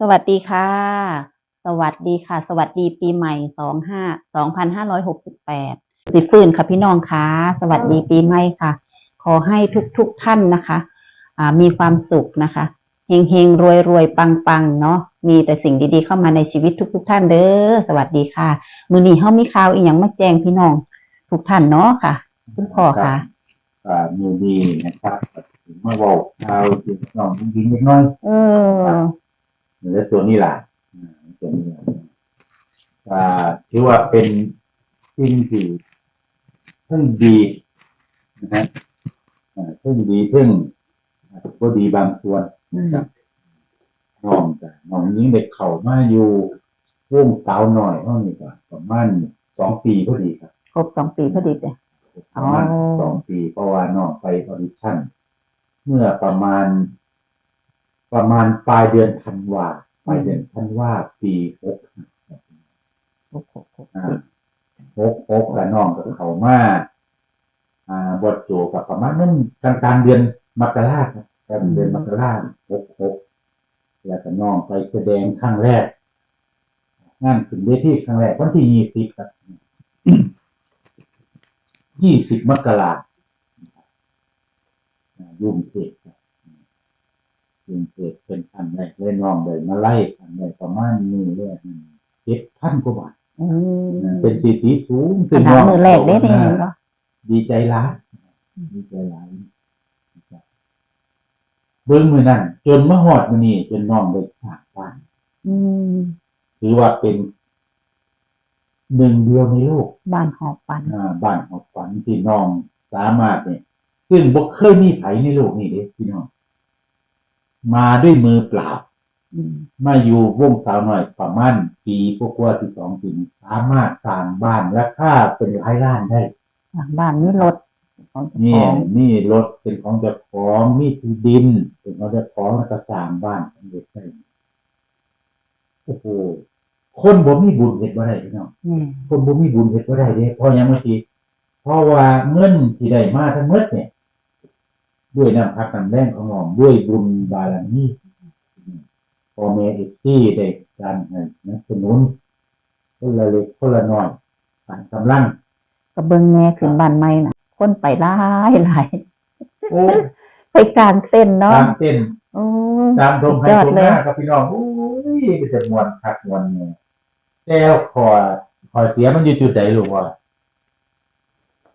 สวัสดีค่ะ สวัสดีค่ะ สวัสดีปีใหม่สองห้าสองพันห้าร้อยหกสิบแปดสิฟื้นค่ะพี่น้องค่ะสวัสดีปีใหม่ค่ะ ขอให้ทุกทุกๆท่านนะคะอ่ามีความสุขนะคะเฮงเฮงรวยรวยปังปังๆเนาะมีแต่สิ่งดีๆเข้ามาในชีวิตทุก ๆท่านเด้อสวัสดีค่ะ มือนี้เฮามีข่าวอีหยังมาแจ้งพี่น้อง ทุกท่านเนาะค่ะคุณพ่อค่ะอ่ามือดีนะครับถึงมาบอกชาวถึงน้องยิงๆนิดหน้อยเออ เหลือตัวนี้ล่ะอ่าตัวนี้ล่ะอ่าถือว่าเป็นสิ่งที่เพิ่งดีนะฮะอ่าเพิ่งดีเพิ่งก็ดีบางส่วนอืมน้องจ้ะน้องยิงเด็กเข่ามาอยู่วงสาวหน่อยเท่านี้ก็ประมาณสองปีพอดีครับครบสองปีพอดีเลยประมาณอ๋อสองปีเพราะว่าน้องไปออดิชั่น เมื่อประมาณ ประมาณปลายเดือนธันวาปลายเดือนธันวาปีหกครบครบครบสิบหกหกกับน้องกับเขามาอ่าบทโจกับประมาณนั้นกลางกลางๆเดือนมกราคมกลางเดือนมกราคมหกหกแล้วก็น้องไปแสดงครั้งแรกงานขึ้นเวทีครั้งแรกวันที่ยี่สิบครับยี่สิบมกราคมอ่ายุ่งเทศ ครับยุ่งเทศเป็นครั้งแรกเลยน้องเลยมาไล่ครั้งแรกประมาณนี้เลยเจ็ดพันกว่าบาทอืมเป็นสิทธิสูงขนาดมือแรกได้ไหมเนาะดีใจร้ายดีใจร้ายเบิ้งมือนั่นจนมาหอดมือนี่จนน้องได้สร้างบ้านอืมถือว่าเป็นหนึ่งเดียวในโลกบ้านหอบปันอ่าบ้านของฝันที่น้องสามารถเนี่ยซึ่งบ่เคยมีไผในโลกนี้เด้พี่น้อง มาด้วยมือเปล่าอืมมาอยู่วงสาวหน่อยประมาณปีกว่าๆที่สองปีนี้สามารถสร้างบ้านราคาเป็นหลายล้านได้หลังบ้านมีรถของเจ้านี่ของนี่รถเป็นของเจ้าของนี่ที่ดิน เป็นของเจ้าของแล้วก็สร้างบ้านสำเร็จได้โอ้โหคนบ่มีบุญเฮ็ดบ่ได้พี่น้องแม่คนบ่มีบุญเฮ็ดบ่ได้เด้เพราะหยังบ่ทีเพราะว่าเงินที่ได้มาทั้งหมดเนี่ย ด้วยน้ำพักน้ำแรงของน้องด้วยบุญบารมีพ่อแม่เอกที่ได้การให้สนับสนุนคนละเล็กคนละน้อยตามกำลังก็เบิ่งแม่ขึ้นบ้านใหม่น่ะ คนไปหลายหลายโอ้ไปกลางเต้นท์เนาะตามเต้นโอ้ตามตรงให้ยอดตรงเลหยน้ากับพี่น้องอุ้ยมันจะมวนคักมวนเนี่ยแล้วคอคอเสียมันอยู่จุดไหนลูกว่า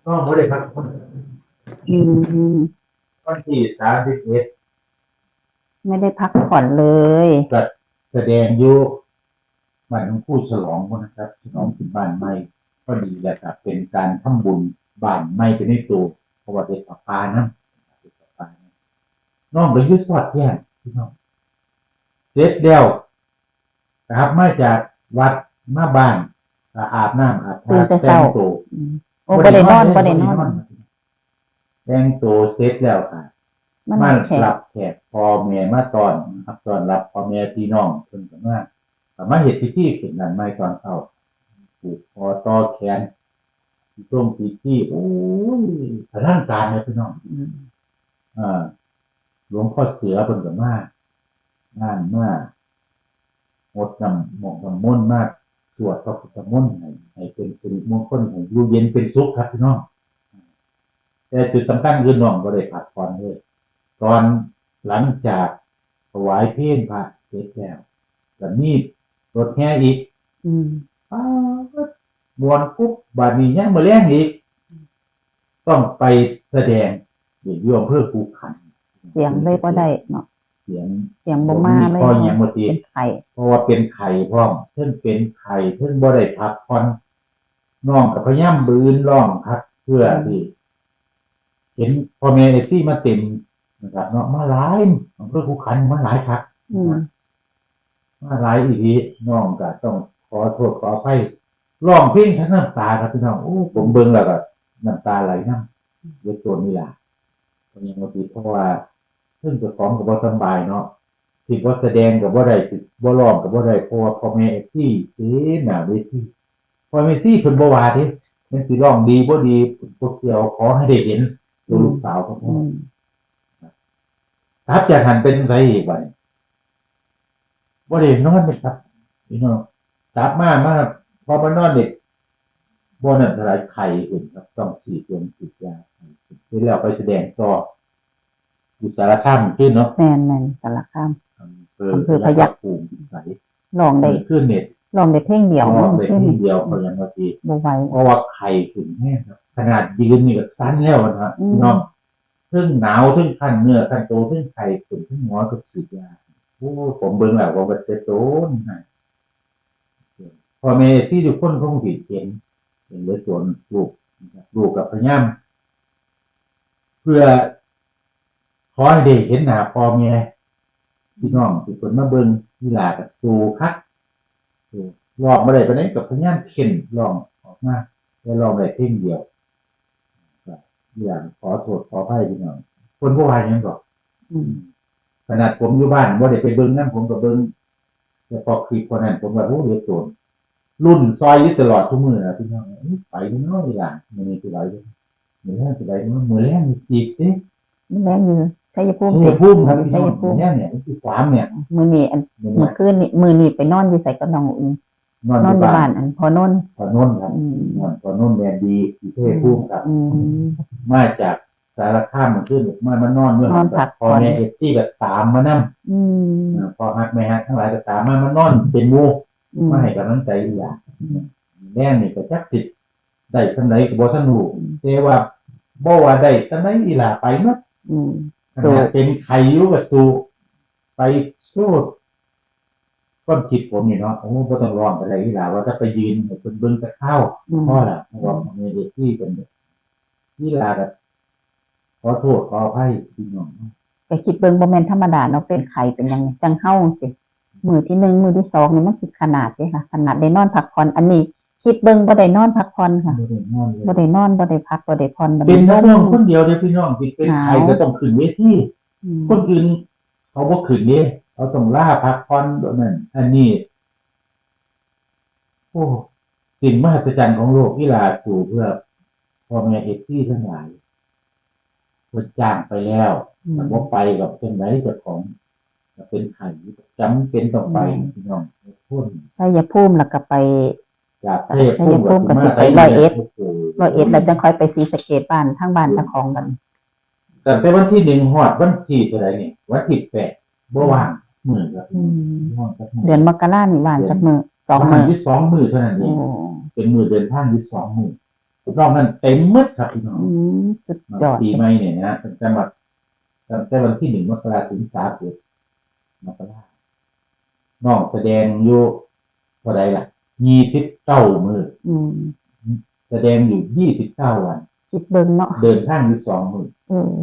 ก็ไม่ได้พักผ่อนอืม วันที่สามสิบเอ็ดไม่ได้พักผ่อนเลยก็แสดงอยู่บ้านของผู้ฉลองพวกนะครับฉลองขึ้นบ้านใหม่ก็ดีแหละครับ เป็นการทำบุญบ้านใหม่เป็นในตัวเพราะว่าเป็นปลาปลานะเป็นปลาปลานะน้องไปอยุทธสอดแย่งพี่น้องเสร็จเดียวนะครับ มาจากวัดมาบ้านก็อาบน้ำอาบตื่นแต่แต่เช้างตัวอืมโอ้บ่ได้นอนบ่ได้นอน แต่งตัวเสร็จแล้วค่ะมันมาแข็งรับแขกพ่อแม่มาตอนรับตอนรับพ่อแม่พี่น้องเพิ่นก็มาก็มาเฮ็ดพิธีขึ้นนั่นไม่ตอนเช้าผูกคอต่อแขนที่ตรงพิธีโอ้ยพลังการเลยพี่น้องอืมอ่าหลวงพ่อเสือเพิ่นก็มากงานมากหมดน้ำหมอกน้ำมนต์มากสวดพระพุทธมนต์ให้ให้เป็นสิริมงคลให้อยู่เย็นเป็นสุขครับพี่น้อง แต่จุดสำคัญคือน้องก็ได้ผัดก่อนด้วยตอนหลังจากถวายเพลงพระเสร็จแล้วก็มีรถแห่อีก อืมอ้าวมวนปุ๊บบาดนี้ยังมาแล้งอีก ต้องไปแสดงเด็กยวมเพื่อภูขัน เสียงเลยบ่ได้เนาะเสียงเสียงบ่มาเลยพออย่างบ่ตีเป็นไข่เพราะว่าเป็นไข่พร้อมเพิ่งเป็นไข่เพิ่งบ่ได้พักผ่อนน้องกับพยายามบืนร้องครับ เพื่อที่ เห็นพ่อแม่เอซี่มาเต็มนะครับเนาะมาหลายอำเพื่อภูขันมาหลายครับอืมมาหลายอีทีน้องก็ต้องขอโทษขออภัยร้องเพลงทั้งน้ำตาครับพี่น้องโอ้ผมเบิ่งแล้วก็น้ำตาไหลน้ำด้วยตัวนี่ล่ะเพราะยังบางทีเพราะว่าเพิ่งเจะของกับว่าสำบายเนาะสิว่าแสดงกับว่าได้สิว่าร้องกับว่าได้เพราะว่าพ่อแม่เอซี่เอ๊ะหน้าเวทีพ่อแม่ซี่เพิ่นบ่ว่าเดิมันสิร้องดีบ่ดีพวกเดียวขอให้ได้เห็น ตัวลูกสาวของพ่อือมครับจากหันเป็นไรอีกวันว่าเด็กนอนเลยครับพี่น้องกลับมามาพอมานอนเด็กบ่นั่นอะไรไข่อื่นครับ ต้องฉีดยงฉีดยาที่แล้วไปแสดงต่ออุตสาหกรรมขึ้นเนาะแม่นแม่นสารคามอำเภออำเภอพยัคฆ์ภูมิใสลองได้ขึ้นเน็ตลองได้เพ่งเดียวลองไปขึ้นที่เดียวเขายังว่าทีบ่ไหวเพราะว่าไข่ขึ้นแน่ครับ ขนาดยืนนี่ก็สั้นแล้วนะฮะอืมพี่น้องซึ่งหนาวซึ่งขั้นเนื้อขั้นโตซึ่งไข่ขึ้นซึ่งหัวก็ฉีดยาโอ้ผมเบิ่งแล้วว่ามันจะโตนให้พอเมซี่ทุกคนคงผิดเห็นเห็นเลยส่วนลูกนะครับลูกกับพยายามเพื่อขอให้ได้เห็นหน้าพ่อแม่พี่น้องทุกคนมาเบิ่งกีฬากับสู้คักสู้ลองมาได้ปานนี้กับพยายามเข็นลองออกมาแล้วลองได้เพียงเดียวก็ อย่างขอโทษขออภัยพี่น้องคนผู้วายยังบอกอืมขนาดผมอยู่บ้านว่าได้ไปเบิ่งนั่นผมก็เบิ่งแต่พอคลิปคนนั้นผมว่าโอ้เหลือโจรรุ่นซอยอยึดตลอดทุกมือนะพี่น้องเอ้ยไปเนาะเวลามือนี้คือไรเด้อมือแรกคือไรเนาะมือแรกมีจีบเด้แม่นอยู่ชัยภูมิชัยภูมิครับพี่ชัน้องยภูมิเนี่ยเนี่ยมันคือสามเนี่ย มื้อนี้อันมือเมื่เนี่อยคืนนี่มื้อนี้ไปนอนอยู่ไสกับน้องอุ้งนอนนออนยู่อยู่บ้าบ้านนอันพอนนท์พอนุ่นครับอืมนอนพอนุ่นแมนดีที่เทพภูมิครับอื มมาจากสารคามมันขึ้นมามานอนเมื่อนอนพักพอผ่อนแม่เอฟที่ก็ตามมานั่อืมพอฮักไม่ฮักทั้งหลายก็ตามมามานอนเป็นหมู่อืมมาให้กำลังใจอีหลานแน่นี่ก็จักสิทธิ์ได้ทันใดก็บ่ทันรู้แต่ว่าบ่ว่าได้ทันใดอีหลาไปหมดอืมขสู้นาดเป็นไข่อยู่ก็สู้ไปสู้ก้อนคิดผมนี่เนาะโอ้บ่ต้องร้องอะไรอีหลาว่าถ้าไปยืนให้เพิ่นเบิ่งตะเข้าอืมพอละเพราะว่ามีเด็กที่เป็น อีหลาก็ขอโทษขออภัยพี่น้องแต่คิดเบิ่งบ่แม่นธรรมดาเนาะเป็นไข้เป็นหยังไงจังเฮาจังซี่มื้อที่หนึ่งมื้อที่สองนี่มันสิขนาดเด้ค่ะขนาดได้นอนพักผ่อนอันนี้ คิดเบิ่งบ่ได้นอนพักผ่อนค่ะบ่ได้นอนเลยบ่ได้นอนบ่ได้พักบ่ได้ผ่อนบ่เป็ได้นนน้ออนงคนเดียวเด้อพี่น้องที่เป็นไข่หนาวก็ต้องขึ้นเวทีอืมคนอื่นเขาบ่ขึ้นเด้เขาต้องล่าพักผ่อนแบบนั้นอันนี้ โอ้สิ่งมหัศจรรย์ของโลกที่ลาสู่เพื่อ พ่อแม่เอที่ทั้งหลายคนจ้างไปแล้วอืมแต่ว่าไปกับเป็นไรเจ้าของจะเป็นไข่จำเป็นต้องไปอืมพี่น้องพ่นชัยภูมิแล้วก็ไปจากเทพชัยภูมิก็สิไปร้อยเอ็ดร้อยเอ็ดแล้วจังค่อยไปศรีสะเกษบ้านทางบ้านเจ้าของกันแต่แต่วันที่หนึ่งหอดวันที่เท่าไหร่นี่วันที่แปดบ่ว่างมือครับอืมว่างสักมื้เดือนมกรานี่บ้านจักมื้อสองมื้อว่างที่สองมือเท่านั้นเอโอ้งเป็นมือเดินทางที่สองมือ นอกนั้นเต็มหมืดครับพี่น้องอืมสุดมายอดปีใหม่เนี่ยนะตั้งแต่มาตั้งแต่วันที่หนึ่งมกราถึงสามสิบมกราน้องแสดงอยู่เท่าไรล่ะยี่สิบเก้ามืออืมแสดงอยู่ยี่สิบเก้าวันคิดเบิ่งเนาะเดินทางอยู่สองมือเออ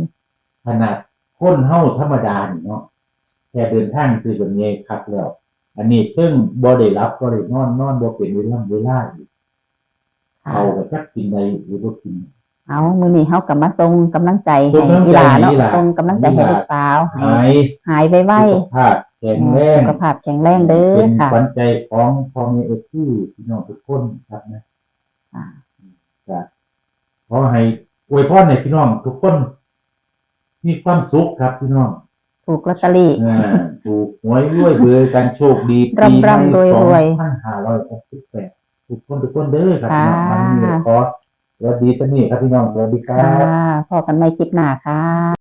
ขนาดคนเฮาธรรมดานี่เนาะแค่เดินทางคือแบบนี้ครับแล้ว อันนี้เพิ่งบ่ได้รับบ่ได้นอนนอนบ่เป็นเวลาเวลาอีกค่ะ เอาก็จักกินได้หรือบ่กิน เอามื้อนี้เฮาก็มาส่งกำลังใจส่ให้งกำลังใจอีหลาเนาะให้อีหลา ส่งกำลังใจให้ลูกสาวให้หายหายไวสุขภาพแข็งแรๆสุงขภาพแข็งแรงเด้อเป็นค่ะขวัญใจของพ่อแม่เอฟซีพี่น้องทุกคนครับนะอ่าก็ขอให้อวยพรให้พี่น้องทุกคน มีความสุขครับพี่น้อง ถูกลอตเตอรี่ อ่าถูกหวยรวยเบอร์กันโชคดีร่ำร่ำรวยรวยพันห้าร้อยหกสิบแปด ทุกคนทุกคนเด้อครับพี่น้องค่ะมันมีขอสวัสดีท่านนี่ครับพี่น้องสวัสดีครัค่ะบพอกันในคลิปหน้าค่ะ